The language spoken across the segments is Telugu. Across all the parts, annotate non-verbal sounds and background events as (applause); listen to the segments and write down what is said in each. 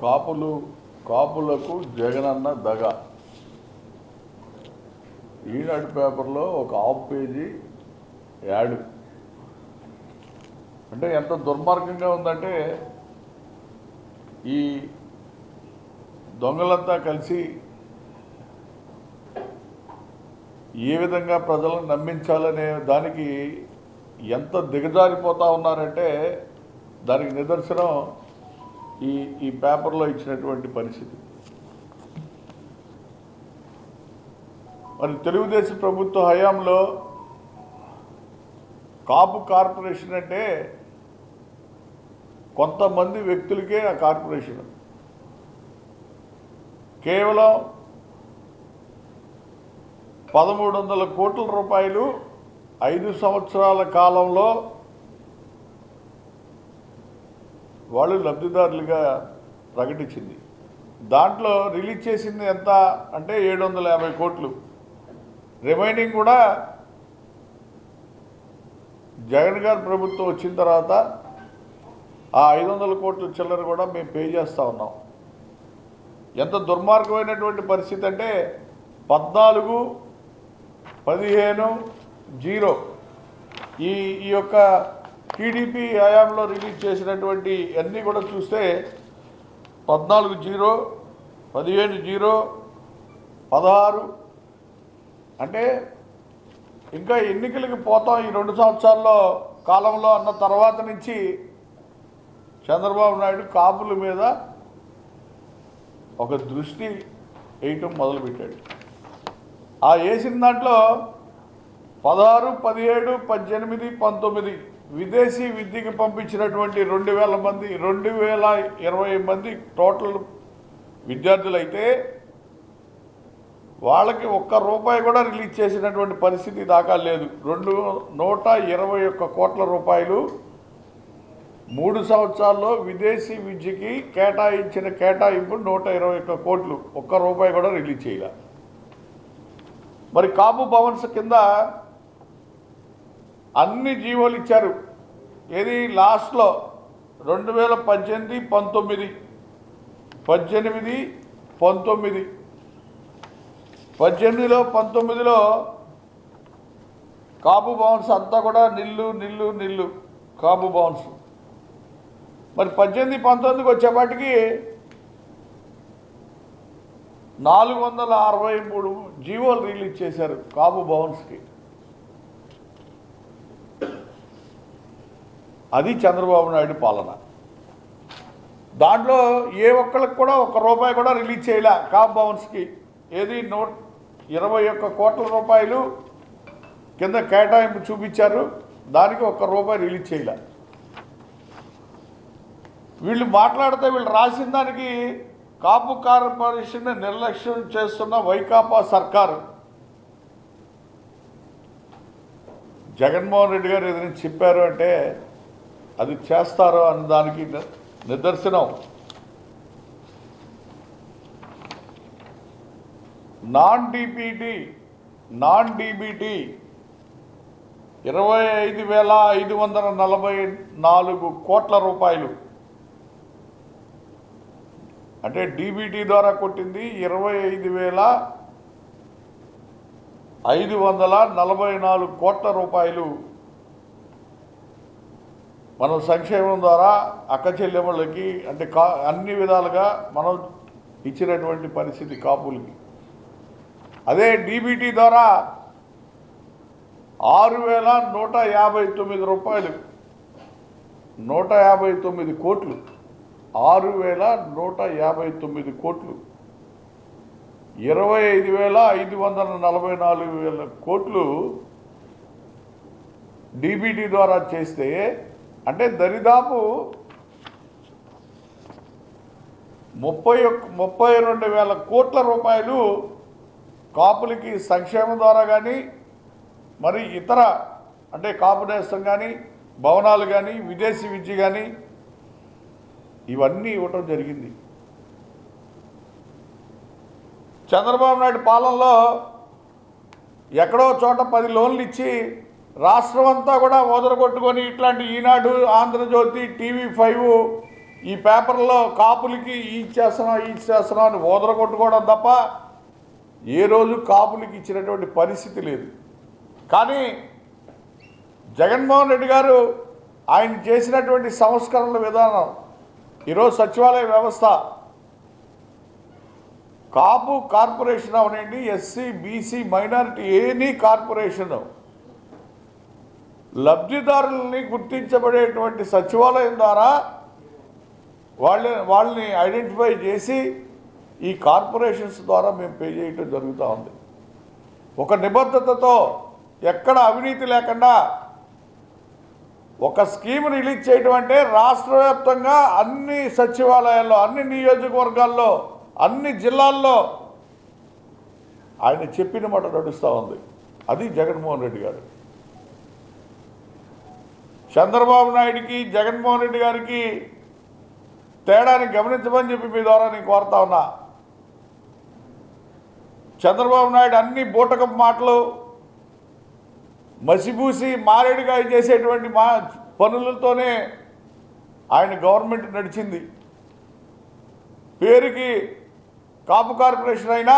కాపులు కాపులకు జగనన్న దగ. ఈనాడు పేపర్లో ఒక హాఫ్ పేజీ యాడ్. అంటే ఎంత దుర్మార్గంగా ఉందంటే ఈ దొంగలంతా కలిసి ఏ విధంగా ప్రజలను నమ్మించాలనే దానికి ఎంత దిగజారిపోతూ ఉన్నారంటే దానికి నిదర్శనం ఈ ఈ పేపర్లో ఇచ్చినటువంటి పరిస్థితి. మరి తెలుగుదేశం ప్రభుత్వ హయాంలో కాపు కార్పొరేషన్ అంటే కొంతమంది వ్యక్తులకే ఆ కార్పొరేషన్. కేవలం పదమూడు వందల కోట్ల రూపాయలు ఐదు సంవత్సరాల కాలంలో వాళ్ళు లబ్ధిదారులుగా ప్రకటించింది. దాంట్లో రిలీజ్ చేసింది ఎంత అంటే ఏడు వందల యాభై కోట్లు. రిమైనింగ్ కూడా జగన్ గారి ప్రభుత్వం వచ్చిన తర్వాత ఆ ఐదు వందల కోట్ల చిల్లర కూడా మేము పే చేస్తూ ఉన్నాం. ఎంత దుర్మార్గమైనటువంటి పరిస్థితి అంటే పద్నాలుగు పదిహేను జీరో ఈ ఈ యొక్క టీడీపీ హయాంలో రిలీజ్ చేసినటువంటి అన్నీ కూడా చూస్తే పద్నాలుగు జీరో పదిహేను జీరో పదహారు. అంటే ఇంకా ఎన్నికలకి పోతాం ఈ రెండు సంవత్సరాల్లో కాలంలో అన్న తర్వాత నుంచి చంద్రబాబు నాయుడు కాపుల మీద ఒక దృష్టి వేయటం మొదలుపెట్టాడు. ఆ వేసిన దాంట్లో పదహారు పదిహేడు పద్దెనిమిది పంతొమ్మిది విదేశీ విద్యకి పంపించినటువంటి రెండు వేల మంది రెండు వేల ఇరవై మంది టోటల్ విద్యార్థులైతే వాళ్ళకి ఒక్క రూపాయి కూడా రిలీజ్ చేసినటువంటి పరిస్థితి దాకా లేదు. రెండు నూట ఇరవై ఒక్క కోట్ల రూపాయలు మూడు సంవత్సరాల్లో విదేశీ విద్యకి కేటాయించిన కేటాయింపు నూట ఇరవై ఒక్క కోట్లు. ఒక్క రూపాయి కూడా రిలీజ్ చేయాలి. మరి కాపు భవన్స్ కింద అన్ని జీవోలు ఇచ్చారు. ఏది లాస్ట్లో? రెండు వేల పద్దెనిమిది పంతొమ్మిది. పద్దెనిమిది పంతొమ్మిది. పద్దెనిమిదిలో పంతొమ్మిదిలో కాపు భవన్స్ అంతా కూడా నిల్లు నిల్లు నిల్లు. కాపు భవన్స్ మరి పద్దెనిమిది పంతొమ్మిదికి వచ్చేపాటికి నాలుగు వందల అరవై మూడు జీవోలు రిలీజ్ చేశారు కాపు భవన్స్కి అది చంద్రబాబు నాయుడు పాలన. దాంట్లో ఏ ఒక్కరికి కూడా ఒక్క రూపాయి కూడా రిలీజ్ చేయలే. కాప్ భవన్స్కి ఏది? నూట ఇరవై ఒక్క కోట్ల రూపాయలు కింద కేటాయింపు చూపించారు. దానికి ఒక్క రూపాయి రిలీజ్ చేయలే. వీళ్ళు మాట్లాడితే వీళ్ళు రాసిన దానికి కాపు కార్పొరేషన్ నిర్లక్ష్యం చేస్తున్న వైకాపా సర్కారు. జగన్మోహన్ రెడ్డి గారు ఏదైనా చెప్పారు అంటే అది చేస్తారు అన్న దానికి నిదర్శనం. నాన్ డిబిటీ నాన్ డిబిటీ ఇరవై ఐదు వేల ఐదు వందల నలభై నాలుగు కోట్ల రూపాయలు. అంటే డీబీటీ ద్వారా కొట్టింది ఇరవై ఐదు వేల ఐదు వందల నలభై నాలుగు కోట్ల రూపాయలు. మనం సంక్షేమం ద్వారా అక్క చెల్లెమ్మలకి అంటే కా అన్ని విధాలుగా మనం ఇచ్చినటువంటి పరిస్థితి కాపులకి. అదే డీబీటీ ద్వారా ఆరు వేల నూట యాభై తొమ్మిది రూపాయలు నూట యాభై తొమ్మిది కోట్లు ఆరు వేల నూట యాభై తొమ్మిది కోట్లు ఇరవై ఐదు వేల ఐదు వందల నలభై నాలుగు వేల కోట్లు డీబీటీ ద్వారా చేస్తే అంటే దరిదాపు ముప్పై ఒక్క ముప్పై రెండు వేల కోట్ల రూపాయలు కాపులకి సంక్షేమం ద్వారా కానీ మరి ఇతర అంటే కాపు నేస్తం కానీ భవనాలు కానీ విదేశీ విద్య కానీ ఇవన్నీ ఇవ్వటం జరిగింది. చంద్రబాబు నాయుడు పాలనలో ఎక్కడో చోట పది లోన్లు ఇచ్చి రాష్ట్రం అంతా కూడా ఓదరగొట్టుకొని ఇట్లాంటి ఈనాడు ఆంధ్రజ్యోతి టీవీ ఫైవ్ ఈ పేపర్లో కాపులకి ఈ చేస్తున్నాం ఈ ఇచ్చేస్తున్నాం అని ఓదర కొట్టుకోవడం తప్ప ఏ రోజు కాపులకి ఇచ్చినటువంటి పరిస్థితి లేదు. కానీ జగన్మోహన్ రెడ్డి గారు ఆయన చేసినటువంటి సంస్కరణల విధానం ఈరోజు సచివాలయ వ్యవస్థ Kapu corporation అవనండి SC BC minority any corporation లబ్ధిదారులని గుర్తించబడేటువంటి సచివాలయం ద్వారా వాళ్ళ వాళ్ళని ఐడెంటిఫై చేసి ఈ కార్పొరేషన్స్ ద్వారా మేము పే చేయటం జరుగుతూ ఉంది. ఒక నిబద్ధతతో ఎక్కడ అవినీతి లేకుండా ఒక స్కీమ్ రిలీజ్ చేయడం అంటే రాష్ట్ర వ్యాప్తంగా అన్ని సచివాలయాల్లో అన్ని నియోజకవర్గాల్లో అన్ని జిల్లాల్లో ఆయన చెప్పిన మాట నడుస్తూ ఉంది. అది జగన్మోహన్ రెడ్డి గారు. చంద్రబాబు నాయుడికి జగన్మోహన్ రెడ్డి గారికి తేడాని గమనించమని చెప్పి మీ ద్వారా నేను కోరుతా ఉన్నా. చంద్రబాబు నాయుడు అన్ని బూటకపు మాటలు మసిబూసి మారేడుగా చేసేటువంటి మా పనులతోనే ఆయన గవర్నమెంట్ నడిచింది. పేరుకి కాపు కార్పొరేషన్ అయినా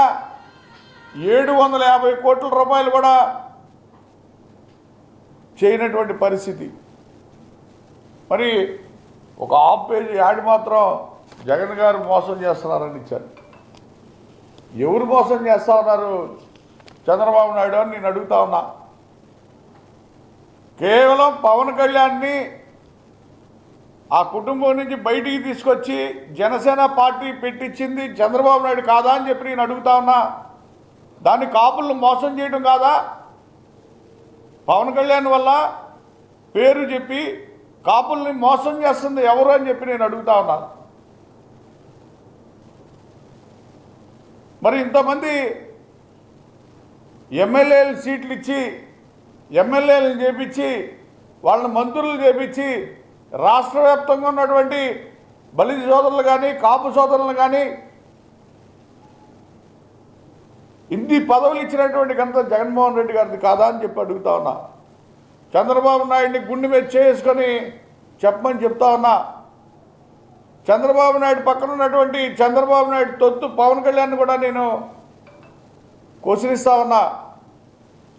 ఏడు వందల యాభై కోట్ల రూపాయలు కూడా చేయనటువంటి పరిస్థితి. మరి ఒక హాఫ్ పేజీ యాడ్ మాత్రం జగన్ గారు మోసం చేస్తున్నారని ఇచ్చారు. ఎవరు మోసం చేస్తా ఉన్నారు? చంద్రబాబు నాయుడు అని నేను అడుగుతా ఉన్నా. కేవలం పవన్ కళ్యాణ్ని ఆ కుటుంబం నుంచి బయటికి తీసుకొచ్చి జనసేన పార్టీ పెట్టించింది చంద్రబాబు నాయుడు కాదా అని చెప్పి నేను అడుగుతా ఉన్నా. దాన్ని కాపులను మోసం చేయడం కాదా? పవన్ కళ్యాణ్ వల్ల పేరు చెప్పి కాపుల్ని మోసం చేస్తుంది ఎవరు అని చెప్పి నేను అడుగుతా ఉన్నాను మరి ఇంతమంది ఎమ్మెల్యేలు సీట్లు ఇచ్చి ఎమ్మెల్యేలను చేపించి వాళ్ళని మంత్రులు చేపించి రాష్ట్ర వ్యాప్తంగా ఉన్నటువంటి బలిజ సోదరులు కానీ కాపు సోదరులు కానీ ఇన్ని పదవులు ఇచ్చినటువంటి ఘనత జగన్మోహన్ రెడ్డి గారిది కాదా అని చెప్పి అడుగుతా ఉన్నా. చంద్రబాబు నాయుడిని గుండె మీద చేసుకొని చెప్పమని చెప్తా ఉన్నా. చంద్రబాబు నాయుడు పక్కన ఉన్నటువంటి చంద్రబాబు నాయుడు తొత్తు పవన్ కళ్యాణ్ కూడా నేను క్వశ్చనిస్తా ఉన్నా.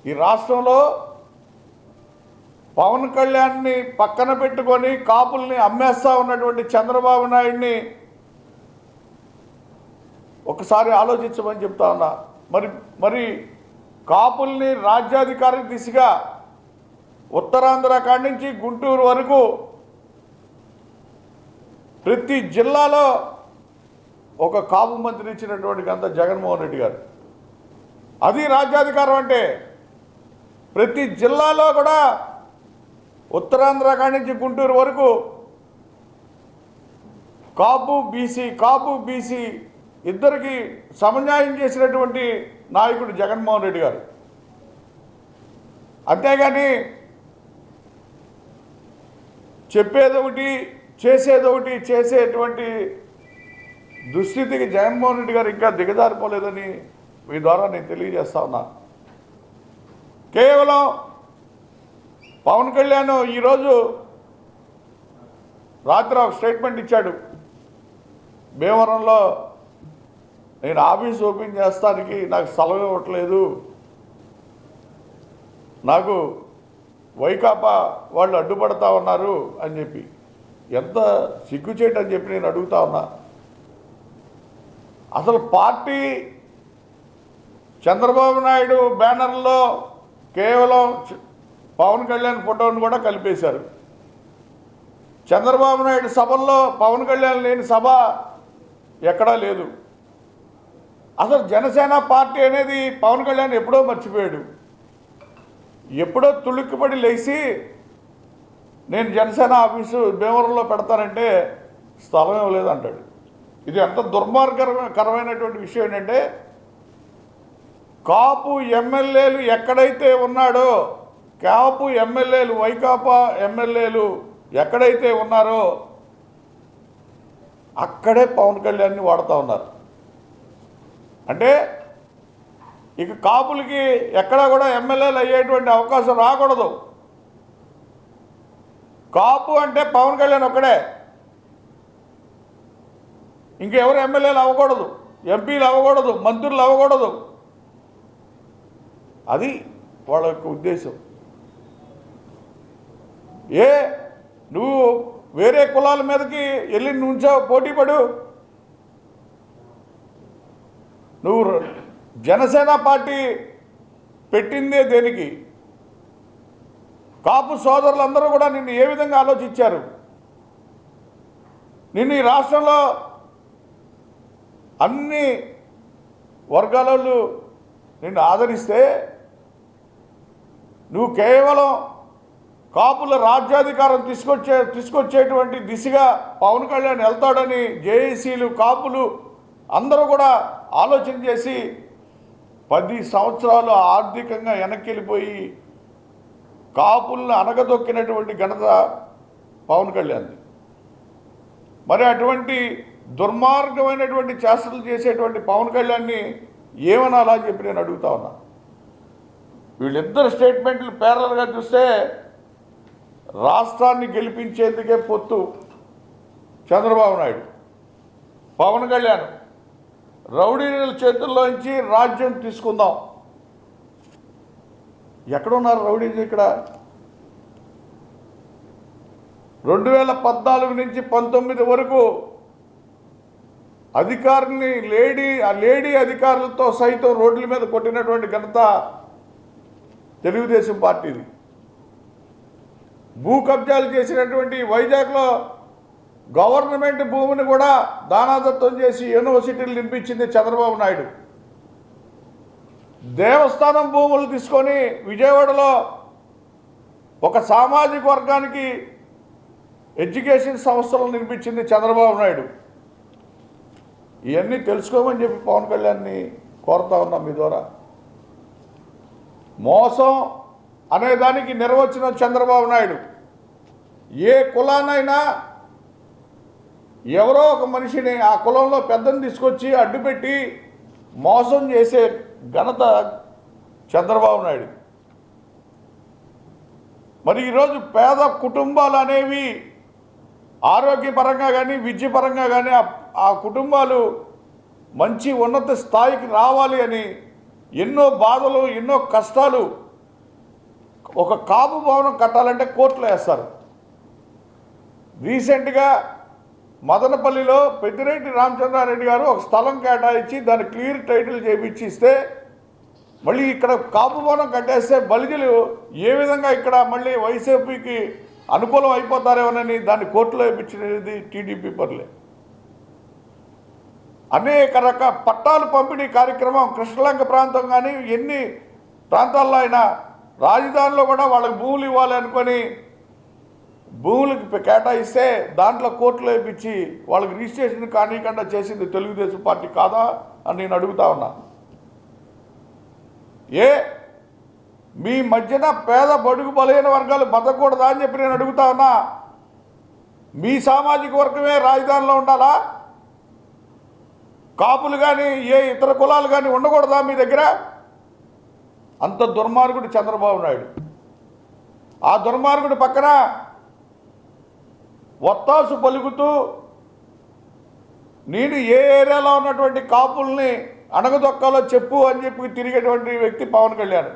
ఈ రాష్ట్రంలో పవన్ కళ్యాణ్ని పక్కన పెట్టుకొని కాపుల్ని అమ్మేస్తా ఉన్నటువంటి చంద్రబాబు నాయుడిని ఒకసారి ఆలోచించమని చెప్తా ఉన్నా. మరి మరి కాపుల్ని రాజ్యాధికారి దిశగా ఉత్తరాంధ్ర కాడి నుంచి గుంటూరు వరకు ప్రతి జిల్లాలో ఒక కాపు మంత్రి ఇచ్చినటువంటి గంత జగన్మోహన్ రెడ్డి గారు. అది రాజ్యాధికారం అంటే ప్రతి జిల్లాలో కూడా ఉత్తరాంధ్ర కాడి నుంచి గుంటూరు వరకు కాపు బీసీ కాపు బీసీ ఇద్దరికి సమన్యాయం చేసినటువంటి నాయకుడు జగన్మోహన్ రెడ్డి గారు. అంతేగాని చెప్పేదొకటి చేసేదొకటి చేసేటువంటి దుస్థితికి జగన్మోహన్ రెడ్డి గారు ఇంకా దిగజారిపోలేదని మీ ద్వారా నేను తెలియజేస్తా ఉన్నా. కేవలం పవన్ కళ్యాణ్ ఈరోజు రాత్రి ఒక స్టేట్మెంట్ ఇచ్చాడు. భీమవరంలో నేను ఆఫీస్ ఓపెన్ చేస్తానికి నాకు సెలవు ఇవ్వట్లేదు. నాకు వైకాపా వాళ్ళు అడ్డుపడతా ఉన్నారు అని చెప్పి. ఎంత సిగ్గుచేటు అని చెప్పి నేను అడుగుతా ఉన్నా. అసలు పార్టీ చంద్రబాబు నాయుడు బ్యానర్లో కేవలం పవన్ కళ్యాణ్ ఫోటోను కూడా కలిపేశారు. చంద్రబాబు నాయుడు సభల్లో పవన్ కళ్యాణ్ లేని సభ ఎక్కడా లేదు. అసలు జనసేన పార్టీ అనేది పవన్ కళ్యాణ్ ఎప్పుడో మర్చిపోయాడు. ఎప్పుడో తుళుక్కుపడి లేచి నేను జనసేన ఆఫీసు భీమవరంలో పెడతానంటే స్థలం ఇవ్వలేదు అంటాడు. ఇది ఎంత దుర్మార్గకరమైనటువంటి విషయం ఏంటంటే కాపు ఎమ్మెల్యేలు ఎక్కడైతే ఉన్నాడో కాపు ఎమ్మెల్యేలు వైకాపా ఎమ్మెల్యేలు ఎక్కడైతే ఉన్నారో అక్కడే పవన్ కళ్యాణ్ని వాడుతూ ఉన్నారు. అంటే ఇక కాపులకి ఎక్కడా కూడా ఎమ్మెల్యేలు అయ్యేటువంటి అవకాశం రాకూడదు. కాపు అంటే పవన్ కళ్యాణ్ ఒక్కడే. ఇంకెవరు ఎమ్మెల్యేలు అవ్వకూడదు. ఎంపీలు అవ్వకూడదు మంత్రులు అవ్వకూడదు. అది వాళ్ళ యొక్క ఉద్దేశం. ఏ నువ్వు వేరే కులాల మీదకి వెళ్ళి నుంచో పోటీ పడు. నువ్వు జనసేన పార్టీ పెట్టిందే దేనికి? కాపు సోదరులందరూ కూడా నిన్ను ఏ విధంగా ఆలోచించారు? నిన్ను ఈ రాష్ట్రంలో అన్ని వర్గాల వాళ్ళు నిన్ను ఆదరిస్తే నువ్వు కేవలం కాపుల రాజ్యాధికారం తీసుకొచ్చే తీసుకొచ్చేటువంటి దిశగా పవన్ కళ్యాణ్ వెళ్తాడని జేఏసీలు కాపులు అందరూ కూడా ఆలోచన చేసి పది సంవత్సరాలు ఆర్థికంగా వెనక్కి వెళ్ళిపోయి కాపులను అనగదొక్కినటువంటి ఘనత పవన్ కళ్యాణ్ది. మరి అటువంటి దుర్మార్గమైనటువంటి చేష్టలు చేసేటువంటి పవన్ కళ్యాణ్ని ఏమనాలా అని చెప్పి నేను అడుగుతా ఉన్నా? వీళ్ళిద్దరు స్టేట్మెంట్లు పేరల్గా చూస్తే రాష్ట్రాన్ని గెలిపించేందుకే పొత్తు చంద్రబాబు నాయుడు పవన్ కళ్యాణ్. రౌడీల చేతుల్లోంచి రాజ్యం తీసుకుందాం. ఎక్కడున్నారు రౌడీలు ఇక్కడ? రెండు వేల పద్నాలుగు నుంచి పంతొమ్మిది వరకు అధికారిని లేడీ ఆ లేడీ అధికారులతో సైతం రోడ్ల మీద కొట్టినటువంటి ఘనత తెలుగుదేశం పార్టీది. భూ కబ్జాలు చేసినటువంటి వైజాగ్లో గవర్నమెంట్ భూమిని కూడా దానాదత్వం చేసి యూనివర్సిటీలు నిర్మించింది చంద్రబాబు నాయుడు. దేవస్థానం భూములు తీసుకొని విజయవాడలో ఒక సామాజిక వర్గానికి ఎడ్యుకేషన్ సంస్థలు నిర్మించింది చంద్రబాబు నాయుడు. ఇవన్నీ తెలుసుకోమని చెప్పి పవన్ కళ్యాణ్ని కోరుతా ఉన్నాం మీ ద్వారా. మోసం అనేదానికి నిర్వచనం చంద్రబాబు నాయుడు. ఏ కులానైనా ఎవరో ఒక మనిషిని ఆ కులంలో పెద్దని తీసుకొచ్చి అడ్డుపెట్టి మోసం చేసే ఘనత చంద్రబాబు నాయుడు. మరి ఈరోజు పేద కుటుంబాలు అనేవి ఆరోగ్యపరంగా కానీ విద్యపరంగా కానీ ఆ- ఆ కుటుంబాలు మంచి ఉన్నత స్థాయికి రావాలి అని ఎన్నో బాధలు ఎన్నో కష్టాలు ఒక కాపు భవనం కట్టాలంటే కోర్టులో వేస్తారు. రీసెంట్గా మదనపల్లిలో పెద్దిరెడ్డి రామచంద్రారెడ్డి గారు ఒక స్థలం కేటాయించి దాన్ని క్లియర్ టైటిల్ చేపిచ్చిస్తే మళ్ళీ ఇక్కడ కాపు కట్టేస్తే బలిజలు ఏ విధంగా ఇక్కడ మళ్ళీ వైసీపీకి అనుకూలం అయిపోతారేమోనని దాన్ని కోర్టులో వేయించినది టీడీపీ పనులే అనేక రక పట్టాలు పంపిణీ కార్యక్రమం కృష్ణలంక ప్రాంతం కానీ ఎన్ని ప్రాంతాల్లో అయినా రాజధానిలో కూడా వాళ్ళకి భూములు ఇవ్వాలి అనుకొని భూములకు కేటాయిస్తే దాంట్లో కోర్టులో వేయించి వాళ్ళకి రిజిస్ట్రేషన్ కానీకుండా చేసింది తెలుగుదేశం పార్టీ కాదా అని నేను అడుగుతా ఉన్నా. ఏ? మీ మధ్యన పేద బడుగు బలహీన వర్గాలు బతకూడదా అని చెప్పి నేను అడుగుతా ఉన్నా. మీ సామాజిక వర్గమే రాజధానిలో ఉండాలా? కాపులు కానీ ఏ ఇతర కులాలు కానీ ఉండకూడదా మీ దగ్గర? అంత దుర్మార్గుడు చంద్రబాబు నాయుడు. ఆ దుర్మార్గుడి పక్కన ఒత్తాసు పలుకుతూ నేను ఏ ఏరియాలో ఉన్నటువంటి కాపుల్ని అణగదొక్కాలో చెప్పు అని చెప్పి తిరిగేటువంటి వ్యక్తి పవన్ కళ్యాణ్.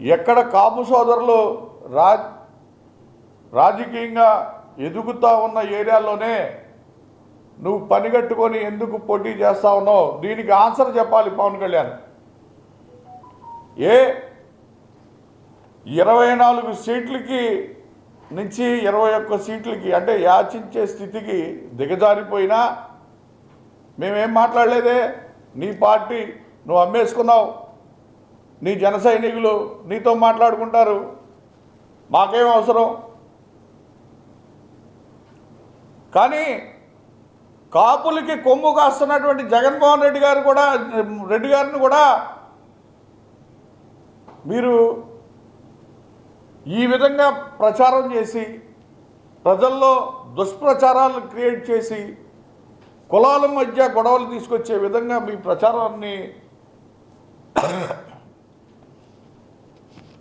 ఎక్కడ కాపు సోదరులు రా రాజకీయంగా ఎదుగుతా ఉన్న ఏరియాలోనే నువ్వు పనిగట్టుకొని ఎందుకు పోటీ చేస్తా ఉన్నావు? దీనికి ఆన్సర్ చెప్పాలి పవన్ కళ్యాణ్. ఏ ఇరవై నాలుగు సీట్లకి నుంచి ఇరవై ఒక్క సీట్లకి అంటే యాచించే స్థితికి దిగజారిపోయినా మేమేం మాట్లాడలేదే? నీ పార్టీ నువ్వు అమ్మేసుకున్నావు. నీ జన సైనికులు నీతో మాట్లాడుకుంటారు. మాకేం అవసరం? కానీ కాపులకి కొమ్ము కాస్తున్నటువంటి జగన్మోహన్ రెడ్డి గారు కూడా రెడ్డి గారిని కూడా మీరు ఈ విధంగా ప్రచారం చేసి ప్రజల్లో దుష్ప్రచారాలను క్రియేట్ చేసి కులాల మధ్య గొడవలు తీసుకొచ్చే విధంగా మీ ప్రచారాన్ని (coughs)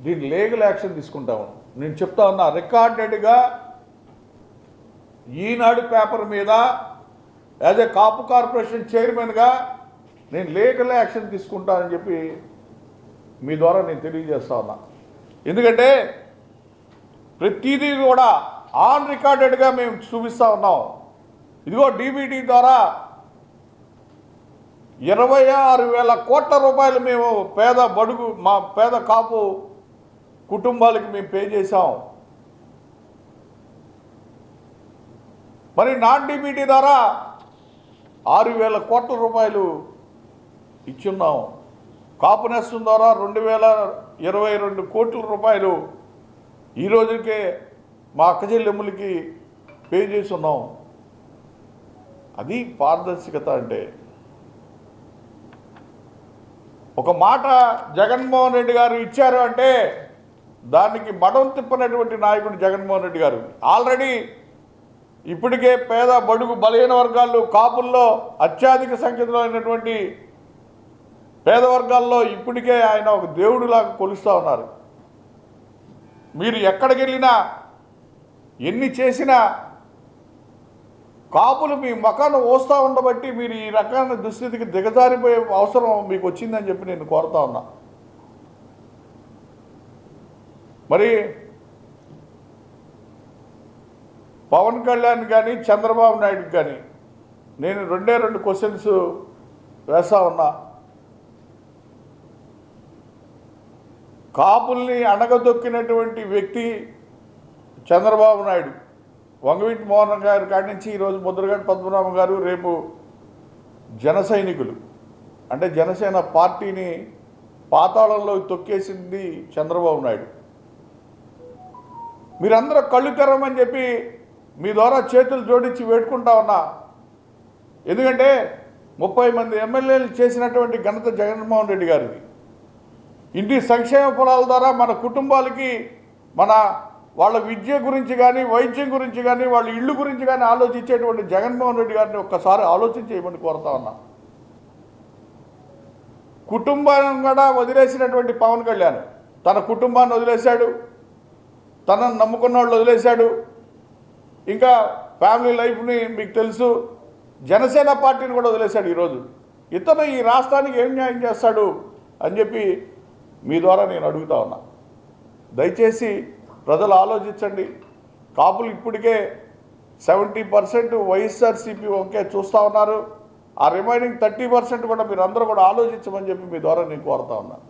దీని లీగల్ యాక్షన్ తీసుకుంటాము నేను చెప్తా ఉన్నా రికార్డెడ్గా ఈనాడు పేపర్ మీద యాజ్ ఏ కాపు కార్పొరేషన్ చైర్మన్గా నేను లీగల్ యాక్షన్ తీసుకుంటానని చెప్పి మీ ద్వారా నేను తెలియజేస్తా ఉన్నా. ఎందుకంటే ప్రతిదీ కూడా ఆన్ రికార్డెడ్గా మేము చూపిస్తా ఉన్నాం. ఇదిగో డీబీటీ ద్వారా ఇరవై ఆరు వేల కోట్ల రూపాయలు మేము పేద బడుగు మా పేద కాపు కుటుంబాలకి మేము పే చేసాం మరి నాన్ డీబీటీ ద్వారా ఆరు వేల కోట్ల రూపాయలు ఇచ్చున్నాం. కాపు నేస్తం ద్వారా రెండు వేల ఇరవై రెండు కోట్ల రూపాయలు ఈ రోజుకే మా అక్క చెల్లెమ్ములకి పే చేసి ఉన్నాం అది పారదర్శకత అంటే. ఒక మాట జగన్మోహన్ రెడ్డి గారు ఇచ్చారు అంటే దానికి మడం తిప్పనటువంటి నాయకుడు జగన్మోహన్ రెడ్డి గారు. ఆల్రెడీ ఇప్పటికే పేద బడుగు బలహీన వర్గాలు కాపుల్లో అత్యధిక సంఖ్యలో అయినటువంటి పేద వర్గాల్లో ఇప్పటికే ఆయన ఒక దేవుడిలాగా కొలుస్తూ ఉన్నారు. మీరు ఎక్కడికి వెళ్ళినా ఎన్ని చేసినా కాపులు మీ మకాన్ని ఓస్తూ ఉండబట్టి మీరు ఈ రకమైన దుస్థితికి దిగజారిపోయే అవసరం మీకు వచ్చిందని చెప్పి నేను కోరుతా ఉన్నా. మరి పవన్ కళ్యాణ్ కానీ చంద్రబాబు నాయుడు కానీ నేను రెండే రెండు క్వశ్చన్స్ వేస్తా ఉన్నా. కాపుల్ని అణగదొక్కినటువంటి వ్యక్తి చంద్రబాబు నాయుడు. వంగవీటి మోహన్ గారి కాడి నుంచి ఈరోజు ముద్రగడ్డ పద్మనాభం గారు రేపు జన సైనికులు. అంటే జనసేన పార్టీని పాతాళంలో తొక్కేసింది చంద్రబాబు నాయుడు. మీరందరూ కళ్ళు తెరమని చెప్పి మీ ద్వారా చేతులు జోడించి వేడుకుంటా ఉన్నా. ఎందుకంటే ముప్పై మంది ఎమ్మెల్యేలు చేసినటువంటి ఘనత జగన్మోహన్ రెడ్డి గారిది. ఇంటి సంక్షేమ ఫలాల ద్వారా మన కుటుంబాలకి మన వాళ్ళ విద్య గురించి కానీ వైద్యం గురించి కానీ వాళ్ళ ఇళ్ళు గురించి కానీ ఆలోచించేటువంటి జగన్మోహన్ రెడ్డి గారిని ఒక్కసారి ఆలోచన చేయమని కోరుతా ఉన్నా. కుటుంబాన్ని కూడా వదిలేసినటువంటి పవన్ కళ్యాణ్ తన కుటుంబాన్ని వదిలేశాడు తనను నమ్ముకున్న వాళ్ళు వదిలేశాడు. ఇంకా ఫ్యామిలీ లైఫ్ని మీకు తెలుసు జనసేన పార్టీని కూడా వదిలేశాడు ఈరోజు. ఇతను ఈ రాష్ట్రానికి ఏం న్యాయం చేస్తాడు అని చెప్పి మీ ద్వారా నేను అడుగుతా ఉన్నా. దయచేసి ప్రజలు ఆలోచించండి. కాపులు ఇప్పటికే సెవెంటీ పర్సెంట్ వైఎస్ఆర్సీపీ ఒకే చూస్తూ ఉన్నారు. ఆ రిమైనింగ్ థర్టీ పర్సెంట్ కూడా మీరు అందరూ కూడా ఆలోచించమని చెప్పి మీ ద్వారా నేను కోరుతా ఉన్నాను